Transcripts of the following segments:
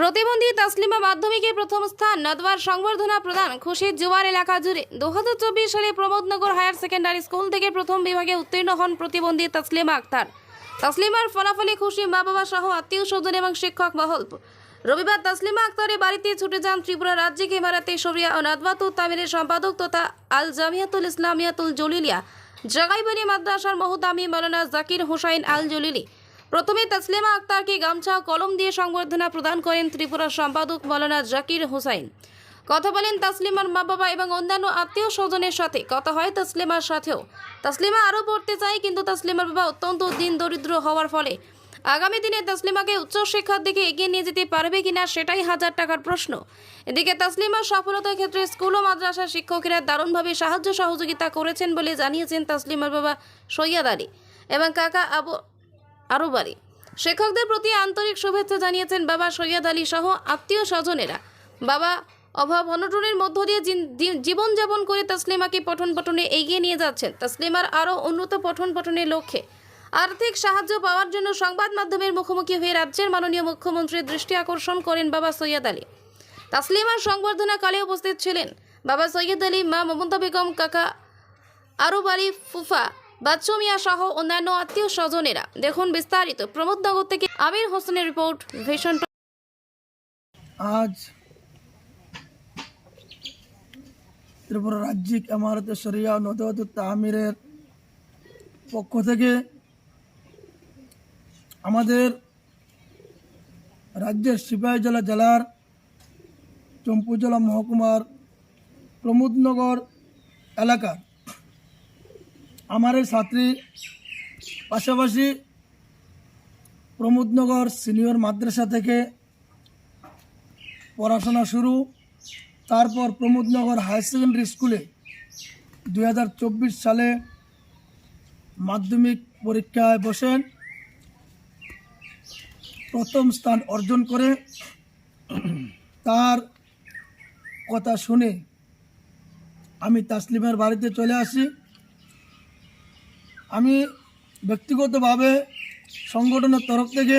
প্রতিবন্ধী তাসলিমা মাধ্যমিকে প্রথম স্থান, নদওয়ার সংবর্ধনা প্রদান, খুশির জোয়ার এলাকা জুড়ে। দু হাজার চব্বিশ সালে প্রমোদনগর হায়ার সেকেন্ডারি স্কুল থেকে প্রথম বিভাগে উত্তীর্ণ হন প্রতিবন্ধী তাসলিমা আক্তার। তাসলিমার ফলাফলে খুশি মা বাবা সহ আত্মীয় স্বজন এবং শিক্ষক মহল। রবিবার তাসলিমা আক্তারের বাড়িতে ছুটে যান ত্রিপুরা রাজ্যিক ইমারাতে শরিয়া ও নাদওয়াতুল তামিরের সম্পাদক তথা আল জামিয়াতুল ইসলামিয়াতুল জলিলিয়া জাগাইবানি মাদ্রাসার মহদামি মৌলানা জাকির হোসাইন আল জলিলি। প্রথমে তাসলিমা আক্তারকে গামছা কলম দিয়ে সংবর্ধনা প্রদান করেন ত্রিপুরার সম্পাদক মৌলানা জাকির হোসাইন। কথা বলেন তাসলিমার মা বাবা এবং অন্যান্য আত্মীয় স্বজনের সাথে। কথা হয় তাসলিমার সাথেও। তাসলিমা আরও পড়তে চায়, কিন্তু তাসলিমার বাবা অত্যন্ত দিন দরিদ্র হওয়ার ফলে। আগামী দিনে তাসলিমাকে উচ্চশিক্ষার দিকে এগিয়ে নিয়ে যেতে পারবে কিনা সেটাই হাজার টাকার প্রশ্ন। এদিকে তাসলিমার সফলতার ক্ষেত্রে স্কুল ও মাদ্রাসার শিক্ষকেরা দারুণভাবে সাহায্য সহযোগিতা করেছেন বলে জানিয়েছেন তাসলিমার বাবা সৈয়দ আলী। এবং কাকা আবু আরও বাড়ি। শিক্ষকদের প্রতি আন্তরিক শুভেচ্ছা জানিয়েছেন বাবা সৈয়দ আলী সহ আত্মীয় স্বজনেরা। বাবা অভাব অনটনের মধ্য দিয়ে জীবনযাপন করে তাসলিমাকে পঠন পঠনে এগিয়ে নিয়ে যাচ্ছেন। তাসলিমার আরও উন্নত পঠন পঠনের লক্ষ্যে আর্থিক সাহায্য পাওয়ার জন্য সংবাদ মাধ্যমের মুখোমুখি হয়ে রাজ্যের মাননীয় মুখ্যমন্ত্রীর দৃষ্টি আকর্ষণ করেন বাবা সৈয়দ আলী। তাসলিমার সংবর্ধনাকালে উপস্থিত ছিলেন বাবা সৈয়দ আলী, মা মমতা বেগম, কাকা আরও বাড়ি ফুফা বাচ্চু মিয়া সহ অন্যান্য আত্মীয় স্বজনেরা। দেখুন বিস্তারিত। প্রমোদ প্রমোদনগর থেকে আমির হোসেনের রিপোর্ট, ভীষণ আজ ত্রিপুরা রাজ্যিক আমারত শরিয়া নদওয়াত তামিরের পক্ষ থেকে আমাদের রাজ্যের সিপাহীজলা জেলার চম্পুজলা মহকুমার প্রমোদনগর এলাকার আমার এই ছাত্রী পাশাপাশি প্রমোদনগর সিনিয়র মাদ্রাসা থেকে পড়াশোনা শুরু, তারপর প্রমোদনগর হায়ার সেকেন্ডারি স্কুলে দু হাজার চব্বিশ সালে মাধ্যমিক পরীক্ষায় বসেন প্রথম স্থান অর্জন করে। তার কথা শুনে আমি তাসলিমের বাড়িতে চলে আসি। আমি ব্যক্তিগতভাবে সংগঠনের তরফ থেকে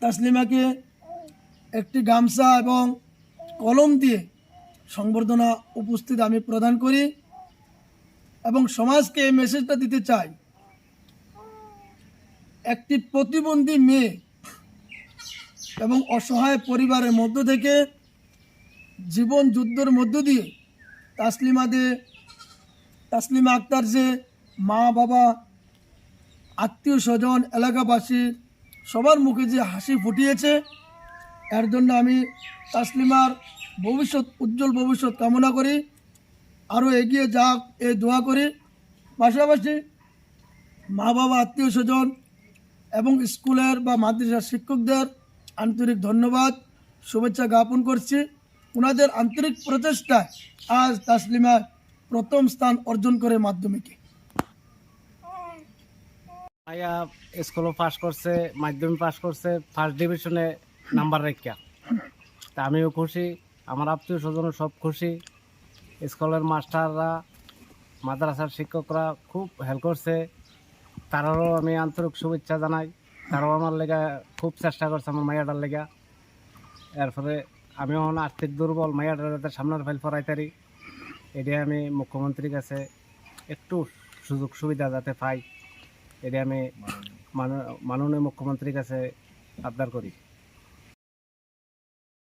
তাসলিমাকে একটি গামছা এবং কলম দিয়ে সংবর্ধনা উপস্থিত আমি প্রদান করি এবং সমাজকে এই মেসেজটা দিতে চাই। একটি প্রতিবন্ধী মেয়ে এবং অসহায় পরিবারের মধ্য থেকে জীবন যুদ্ধের মধ্য দিয়ে তাসলিমাদে তাসলিমা আক্তার যে মা, বাবা, আত্মীয় স্বজন, এলাকাবাসী সবার মুখে যে হাসি ফুটিয়েছে এর জন্য আমি তাসলিমার ভবিষ্যৎ, উজ্জ্বল ভবিষ্যৎ কামনা করি। আরও এগিয়ে যাক এই দোয়া করি। পাশাপাশি মা, বাবা, আত্মীয় স্বজন এবং স্কুলের বা মাদ্রাসার শিক্ষকদের আন্তরিক ধন্যবাদ, শুভেচ্ছা জ্ঞাপন করছি। ওনাদের আন্তরিক প্রচেষ্টায় আজ তাসলিমা প্রথম স্থান অর্জন করে মাধ্যমিকে। আয়া স্কুলও পাস করছে, মাধ্যমিক পাস করছে ফার্স্ট ডিভিশনে নাম্বার রেখা। তা আমিও খুশি, আমার আত্মীয় স্বজন সব খুশি। স্কুলের মাস্টাররা, মাদ্রাসার শিক্ষকরা খুব হেল্প করছে। তারারও আমি আন্তরিক শুভেচ্ছা জানাই। তারাও আমার লেগা খুব চেষ্টা করছে আমার মাইয়াটার লেগা। এরপরে আমিও এখন আর্থিক দুর্বল, মাইয়াটার যাতে সামনের ফাইল পড়াইতারি এটি আমি মুখ্যমন্ত্রীর কাছে একটু সুযোগ সুবিধা যাতে পাই। এটা আমি মাননীয়। মুখ্যমন্ত্রীর কাছে আবদার করি।